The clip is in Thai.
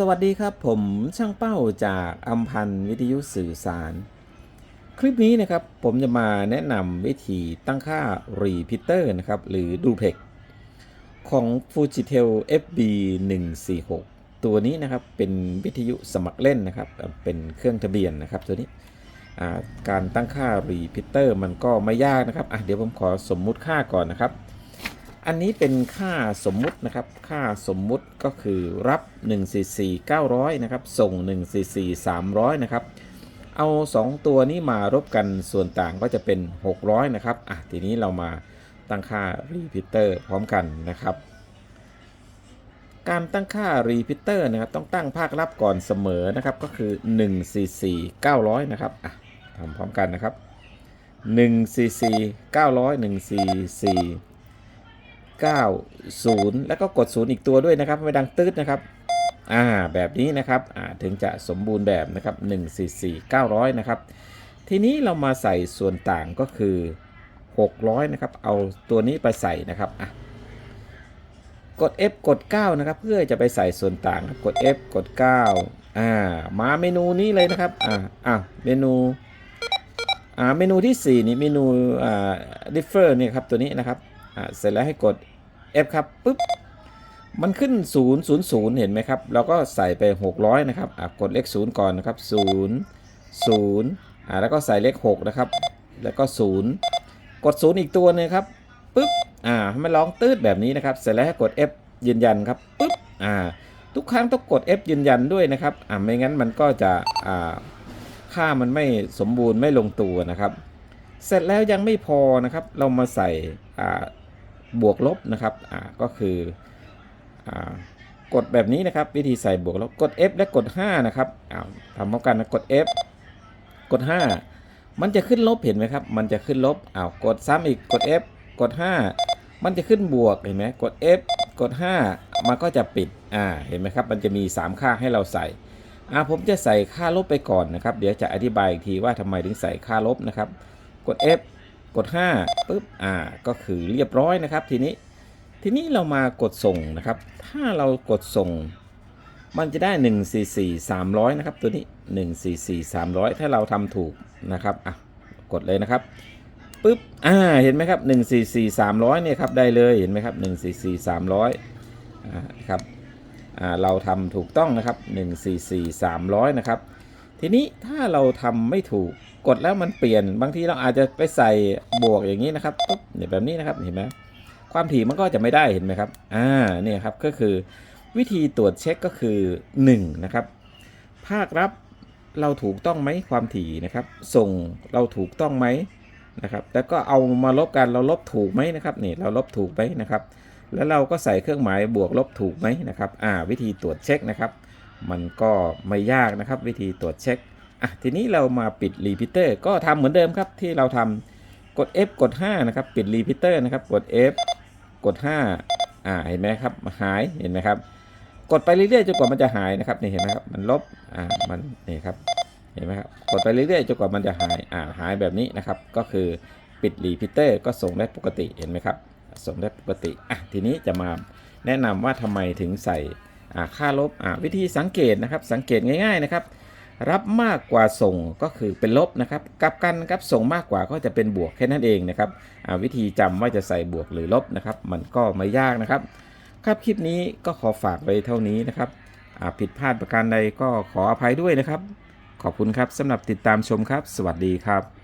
สวัสดีครับผมช่างเป้าจากอัมพันธ์วิทยุสื่อสาร คลิปนี้นะครับผมจะมาแนะนำวิธีตั้งค่า Repeater นะครับหรือ Duplex ของ Fujitel FB 146ตัวนี้นะครับเป็นวิทยุสมัครเล่นนะครับ เป็นเครื่องทะเบียนนะครับตัวนี้การตั้งค่า Repeater มันก็ไม่ยากนะครับเดี๋ยวผมขอสมมุติค่าก่อนนะครับ อันนี้เป็นค่าสมมุตินะครับ ค่าสมมุติก็คือรับ 1cc 900 นะครับ ส่ง 1cc 300 นะครับ เอา 2 ตัวนี้มารบกันส่วนต่างก็จะเป็น 600 นะครับ อะ ทีนี้เรามาตั้งค่า repeater พร้อมกันนะครับ การตั้งค่า repeater นะครับ ต้องตั้งภาครับ ก่อนเสมอนะครับ ก็คือ 1cc 900 นะครับ อะทำพร้อมกันนะครับ 1cc 900 9 0 แล้วก็กด 0 อีกตัวด้วยนะครับไม่ดังตืดนะครับอ่าแบบนี้นะครับอ่าถึงจะสมบูรณ์แบบนะครับ144 900นะครับทีนี้เรามาใส่ส่วนต่างก็คือ 600นะครับเอาตัวนี้ไปใส่นะครับอะกด F กด 9 นะครับ เพื่อจะไปใส่ส่วนต่างกด F กด 9 อ่า มาเมนูนี้เลยนะครับ อ่าอ่าเมนู อ่า เมนูที่ 4 นี่เมนู อ่า differ เนี่ยครับ ตัวนี้นะครับ เสร็จแล้วให้กด F ครับปุ๊บมันขึ้น 0 0 0 เห็นไหมครับ เราก็ใส่ไป 600 นะครับอะกดเลข 0 ก่อนนะครับ 0 0อ่าแล้วก็ใส่เลข 6 นะครับ แล้วก็ 0 กด 0 อีกตัวหนึงครับปุ๊บอ่าให้มันร้องตืดแบบนี้นะครับ เสร็จแล้วให้กด F ยืนยันครับปุ๊บอ่าทุกครั้งต้องกด F ยืนยันด้วยนะครับอ่าไม่งั้นมันก็จะอ่าค่ามันไม่สมบูรณ์ไม่ลงตัวนะครับ เสร็จแล้วยังไม่พอนะครับ เรามาใส่อ่า บวกลบนะครับอ่าก็คืออ่ากดแบบนี้นะครับ วิธีใส่บวกลบกด F และกด 5 นะครับอ้าวทำพร้อมกันนะกด F กด 5 มันจะขึ้นลบเห็นไหมครับ มันจะขึ้นลบอ้าวกดซ้ำอีกกด F กด 5 มันจะขึ้นบวกเห็นไหมกด F กด 5 มันก็จะปิดอ่าเห็นไหมครับ มันจะมี 3 ค่าให้เราใส่อ่าผมจะใส่ค่าลบไปก่อนนะครับ เดี๋ยวจะอธิบายอีกทีว่าทำไมถึงใส่ค่าลบนะครับ กด F กด5ปุ๊บอ่าก็คือเรียบร้อยนะครับทีนี้ทีนี้เรามากดส่งนะครับ ถ้าเรากดส่ง มันจะได้ 1 4 4 300 นะครับ ตัวนี้ 1 4 4 300 ถ้าเราทำถูกนะครับอะกดเลยนะครับปุ๊บอ่าเห็นไหมครับ 1 4 4 300เนี่ยครับได้เลยเห็นไหมครับ 1 4 4 300อ่าครับอ่าเราทำถูกต้องนะครับ 1 4 4 300 นะครับ ทีนี้ถ้าเราทำไม่ถูกกดแล้วมันเปลี่ยนบางทีเราอาจจะไปใส่บวกอย่างนี้นะครับปุ๊บเนี่ยแบบนี้นะครับเห็นไหมความถี่มันก็จะไม่ได้เห็นไหมครับอ่าเนี่ยครับก็คือวิธีตรวจเช็คก็คือ1นะครับภาครับเราถูกต้องไหมความถี่นะครับ ส่งเราถูกต้องไหมนะครับแล้วก็เอามาลบกันเราลบถูกไหมนะครับนี่เราลบถูกไหมนะครับ แล้วเราก็ใส่เครื่องหมายบวกลบถูกไหมนะครับอ่าวิธีตรวจเช็คนะครับ มันก็ไม่ยากนะครับ วิธีตรวจเช็คอะทีนี้เรามาปิดรีพิเตอร์ก็ทำเหมือนเดิมครับที่เราทำกด F กด 5 นะครับ ปิดรีพิเตอร์นะครับ กด F กด 5 อ่าเห็นไหมครับหายเห็นไหมครับ กดไปเรื่อยๆจนกว่ามันจะหายนะครับนี่เห็นไหมครับมันลบอ่ามันนี่ครับเห็นไหมครับกดไปเรื่อยๆจนกว่ามันจะหายอ่าหายแบบนี้นะครับ ก็คือปิดรีพิเตอร์ก็ส่งได้ปกติเห็นไหมครับส่งได้ปกติอะทีนี้จะมาแนะนำว่าทำไมถึงใส่ ค่าลบวิธีสังเกตนะครับสังเกตง่ายๆนะครับ รับมากกว่าส่งก็คือเป็นลบนะครับกลับกันครับส่งมากกว่าก็จะเป็นบวกแค่นั้นเองนะครับวิธีจำว่าจะใส่บวกหรือลบนะครับมันก็ไม่ยากนะครับ ครับคลิปนี้ก็ขอฝากไว้เท่านี้นะครับผิดพลาดประการใดก็ขออภัยด้วยนะครับ ขอบคุณครับสำหรับติดตามชมครับ สวัสดีครับ